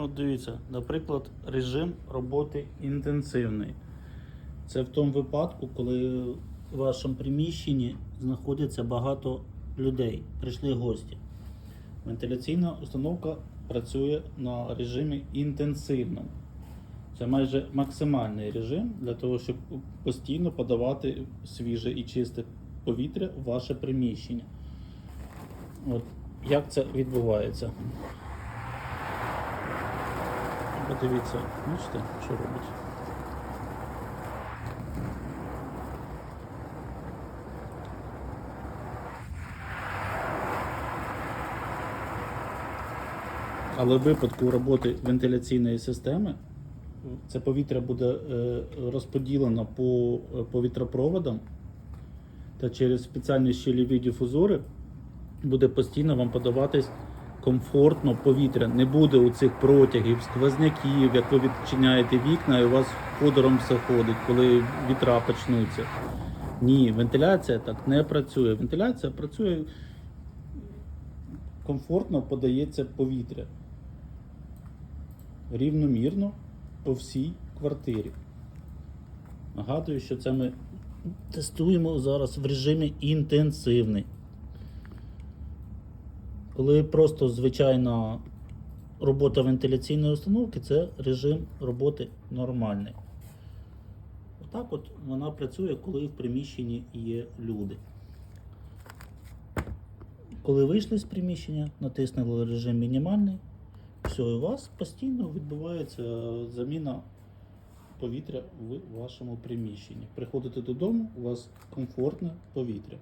От дивіться, наприклад, режим роботи інтенсивний. Це в тому випадку, коли в вашому приміщенні знаходиться багато людей, прийшли гості. Вентиляційна установка працює на режимі інтенсивному. Це майже максимальний режим для того, щоб постійно подавати свіже і чисте повітря в ваше приміщення. От як це відбувається? Подивіться, бачите, що робить. Але в випадку роботи вентиляційної системи це повітря буде е, розподілено по е, повітропроводам та через спеціальні щелеві дифузори буде постійно вам подаватись комфортно повітря. Не буде у цих протягів, сквозняків, як ви відчиняєте вікна і у вас ходором все ходить, коли вітра почнуться. Ні, вентиляція так не працює. Вентиляція працює комфортно подається повітря. Рівномірно по всій квартирі. Нагадую, що це ми тестуємо зараз в режимі інтенсивний. Коли просто звичайна робота вентиляційної установки, це режим роботи нормальний. Отак от вона працює, коли в приміщенні є люди. Коли вийшли з приміщення, натиснули режим мінімальний, все, і у вас постійно відбувається заміна повітря в вашому приміщенні. Приходите додому, у вас комфортне повітря.